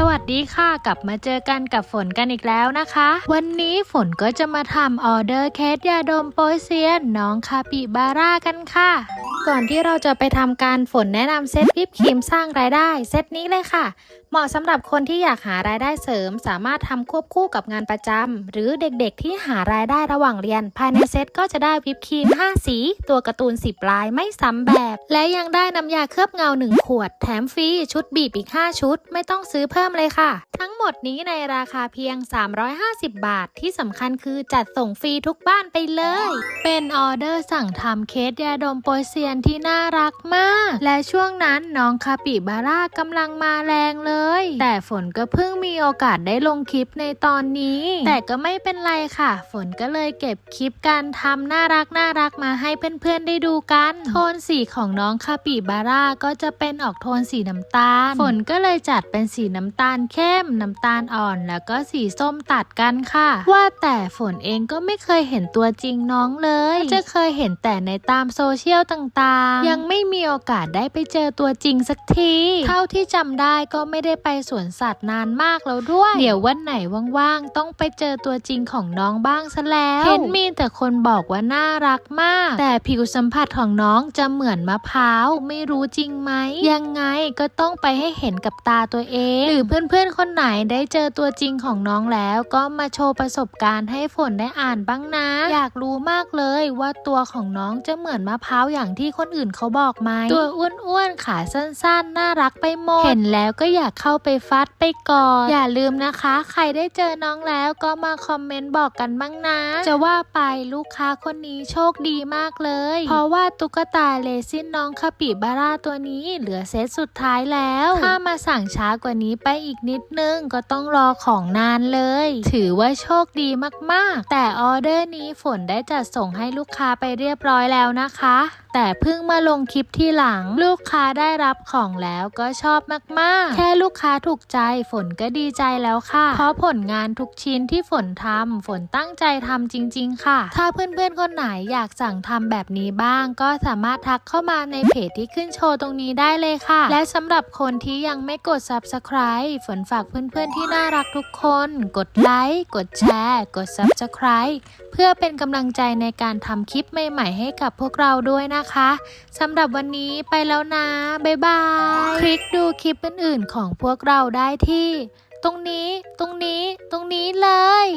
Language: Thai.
สวัสดีค่ะกลับมาเจอกันกับฝนกันอีกแล้วนะคะ วันนี้ฝนก็จะมาทำออเดอร์เคสยาดมโปยเซียนน้องคาปิบาร่ากันค่ะ ก่อนที่เราจะไปทำการฝนแนะนำเซตวิปครีมสร้างรายได้ เซตนี้เลยค่ะ เหมาะสำหรับคนที่อยากหารายได้เสริม สามารถทำควบคู่กับงานประจำหรือเด็กๆที่หารายได้ระหว่างเรียน ภายในเซตก็จะได้วิปครีม 5 สี ตัวการ์ตูน 10 ลายไม่ซ้ำแบบ และยังได้น้ำยาเคลือบเงา 1 ขวด แถมฟรีชุดบีบอีก 5 ชุด ไม่ต้องซื้อเพิ่มเลยค่ะ ทั้งหมดนี้ในราคาเพียง 350 บาท ที่สำคัญคือจัดส่งฟรีทุกบ้านไปเลย เป็นออเดอร์สั่งทำเคสยาดมโปยเซียนที่น่ารักมาก และช่วงนั้นน้องคาปิบาร่ากำลังมาแรงเลย แต่ฝนก็เพิ่งมีโอกาสได้ลงคลิปในตอนนี้ แต่ก็ไม่เป็นไรค่ะ ฝนก็เลยเก็บคลิปการทำน่ารักน่ารักมาให้เพื่อนๆได้ดูกัน โทนสีของน้องคาปิบาร่าก็จะเป็นออกโทนสีน้ำตาล ฝนก็เลยจัดเป็นสีน้ำตาลเข้ม น้ำตาลอ่อน แล้วก็สีส้มตัดกันค่ะ ว่าแต่ฝนเองก็ไม่เคยเห็นตัวจริงน้องเลย จะเคยเห็นแต่ในตามโซเชียลต่างๆ ยังไม่มีโอกาสได้ไปเจอตัวจริงสักที เท่าที่จำได้ก็ไม่ได้ไปสวนสัตว์นานมากแล้วด้วย เดี๋ยววันไหนว่างๆ ต้องไปเจอตัวจริงของน้องบ้างซะแล้ว เห็นมีแต่คนบอกว่าน่ารักมาก แต่ผิวสัมผัสของน้องจะเหมือนมะพร้าว ไม่รู้จริงไหม ยังไงก็ต้องไปให้เห็นกับตาตัวเอง หรือเพื่อนๆ คนไหนได้เจอตัวจริงของน้องแล้วก็มาโชว์ประสบการณ์ให้ฝนได้อ่านบ้างนะ อยากรู้มากเลยว่าตัวของน้องจะเหมือนมะพร้าวอย่างที่คนอื่นเขาบอกไหมตัวอ้วนๆขาสั้นๆ น่ารักไปหมด เห็นแล้วก็อยากเข้าไปฟัดไปก่อนอย่าลืมนะคะ ใครได้เจอน้องแล้วก็มาคอมเมนต์บอกกันบ้างนะ จะว่าไปลูกค้าคนนี้โชคดีมากเลย เพราะว่าตุ๊กตาเลซินน้องคาปิบาร่าตัวนี้เหลือเซตสุดท้ายแล้ว ถ้ามาสั่งช้ากว่านี้ไปอีกนิดนึงก็ต้องรอของนานเลย ถือว่าโชคดีมากๆ แต่ออเดอร์นี้ฝนได้จัดส่งให้ลูกค้าไปเรียบร้อยแล้วนะคะ แต่เพิ่งมาลงคลิปที่หลัง ลูกค้าได้รับของแล้วก็ชอบมากๆ แค่ลูกค้าถูกใจฝนก็ดีใจแล้วค่ะ เพราะผลงานทุกชิ้นที่ฝนทำฝนตั้งใจทำจริง ๆ ค่ะ ถ้าเพื่อนๆคนไหนอยากสั่งทำแบบนี้บ้าง ก็สามารถทักเข้ามาในเพจที่ขึ้นโชว์ตรงนี้ได้เลยค่ะ และสำหรับคนที่ยังไม่กด subscribe ฝนฝากเพื่อนๆที่น่ารักทุกคน กดไลค์กดแชร์ กด subscribe เพื่อเป็นกำลังใจในการทำคลิปใหม่ๆให้กับพวกเราด้วยนะคะนะคะสำหรับวันนี้ไปแล้วนะ บ๊ายบาย คลิกดูคลิปอื่นๆของพวกเราได้ที่ ตรงนี้ ตรงนี้ ตรงนี้เลย